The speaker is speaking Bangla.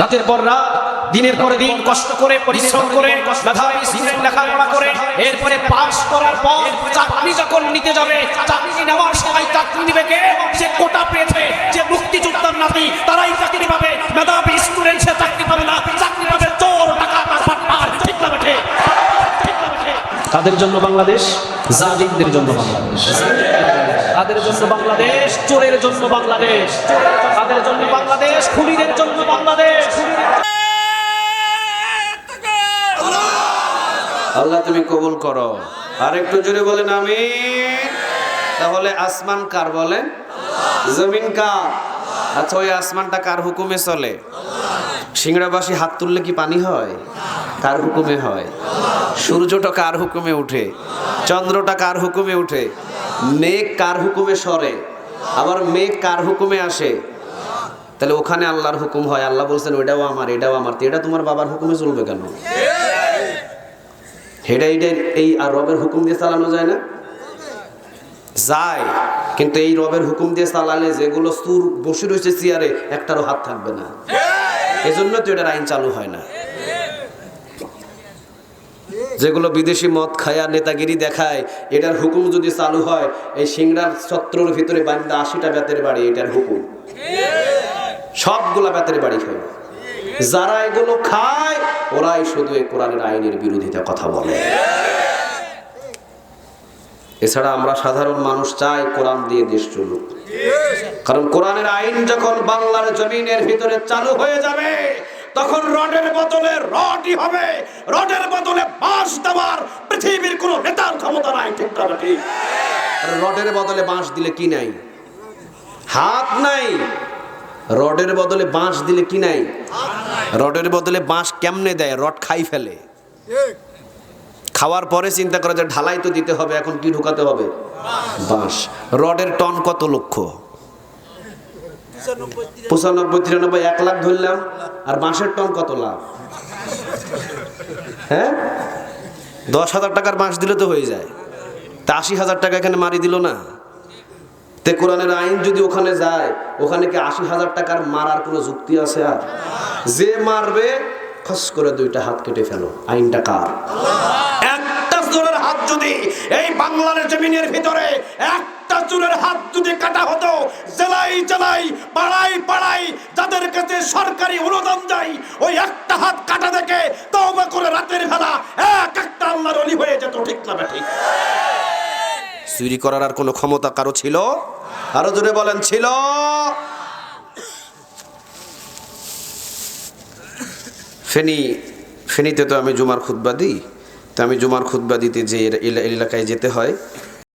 রাতের পর রাত, দিনের পর দিন, কষ্ট করে, পরিশ্রম করে লেখাপড়া করে, এরপরে পাস করার পর চাকরি যখন নিতে যাবে, চাকরি নেওয়ার সময় চাকরি নিবে কে? যে কোটা পেয়েছে, যে মুক্তিযোদ্ধার নাতি, তারাই চাকরি পাবে। মেধাবী স্টুডেন্ট সে চাকরি পাবে না, চাকরি পাবে চোর টাকা কাদের জন্য বাংলাদেশ, জালিমদের জন্য বাংলাদেশ। তাদের জন্য বাংলাদেশ, চোরের জন্য বাংলাদেশ। তাদের জন্য বাংলাদেশ, খুনিদের জন্য আল্লাহ তুমি কবুল করো। আর একটু জোরে বলেন আমি তাহলে আসমান কার বলেন? জমিন কার? আচ্ছা ওই আসমানটা কার হুকুমে চলে? সিংড়াবাসী হাত তুললে কি পানি হয়? কার হুকুমে হয়? সূর্যটা কার হুকুমে উঠে? চন্দ্রটা কার হুকুমে উঠে? মেঘ কার হুকুমে সরে? আবার মেঘ কার হুকুমে আসে? তাহলে ওখানে আল্লাহর হুকুম হয়। আল্লাহ বলছেন, ওইটাও আমার, এটাও আমার। এটা তোমার বাবার হুকুমে চলবে কেন? হেডা এইটা এই আর রবের হুকুম দিয়ে চালানো যায় না? যায়, কিন্তু এই রবের হুকুম দিয়ে চালালে যেগুলো সুর বসে রয়েছে চেয়ারে, একটারও হাত থাকবে না। এজন্য তো এটার আইন চালু হয় না। যেগুলো বিদেশি মদ খায়া নেতাগিরি দেখায়, এটার হুকুম যদি চালু হয়, এই সিংড়ার ছত্রর ভিতরে বান্দা আশিটা বেতের বাড়ি, এটার হুকুম। সবগুলা বেতের বাড়ি খায়। যারা এগুলো খায় ওরাই শুধু এই কোরআনের আইনের বিরোধিতা কথা বলে। এছাড়া আমরা সাধারণ মানুষ চাই কোরআন দিয়ে দেশ চলুক। কারণ কোরআনের আইন যখন বাংলার জমিনের ভিতরে চালু হয়ে যাবে, তখন রডের বদলে রডই হবে। রডের বদলে বাঁশ দেওয়ার পৃথিবীর কোনো নেতার ক্ষমতা নাই, ঠিক ঠিক? রডের বদলে বাঁশ দিলে কি নাই? হাত নাই। রডের বদলে বাঁশ দিলে কি নাই? রডের বদলে বাঁশ কেমনে দেয়? রড খাই ফেলে। খাওয়ার পরে চিন্তা করে যে ঢালাই তো দিতে হবে এখন কি ঢুকাতে হবে? বাঁশ। রডের টন কত লক্ষ? পঁচানব্বই তিরানব্বই এক লাখ ধরলাম আর বাঁশের টন কত লাভ হ্যাঁ? দশ হাজার টাকার বাঁশ দিলে তো হয়ে যায়। তা আশি হাজার টাকা এখানে মারি দিল না? তে কোরআনের আইন যদি ওখানে যায়, ওখানে কি আশি হাজার টাকার মারার কোনো যুক্তি আছে আর? যে মারবে, খস করে দুইটা হাত কেটে ফেলো। আইনটা কার? একটা চোরের হাত যদি এই বাংলার জমিনের ভিতরে, একটা চোরের হাত যদি কাটা হতো, জেলাই জেলাই পাড়াই পাড়াই যাদের কাছে সরকারি অনুদান যায়, ওই একটা হাত কাটা দেখে তওবা করে রাতের বেলা এক একটা আল্লাহর অলি হয়ে যেত, ঠিক না ঠিক? চুরি করার আর কোনো ক্ষমতা কারও ছিল? আরও জোরে বলেন, ছিল। ফেনি, ফেনিতে তো আমি জুমার খুদ্া দিই। তো আমি জুমার খুদ্া দিতে যে এলাকায় যেতে হয়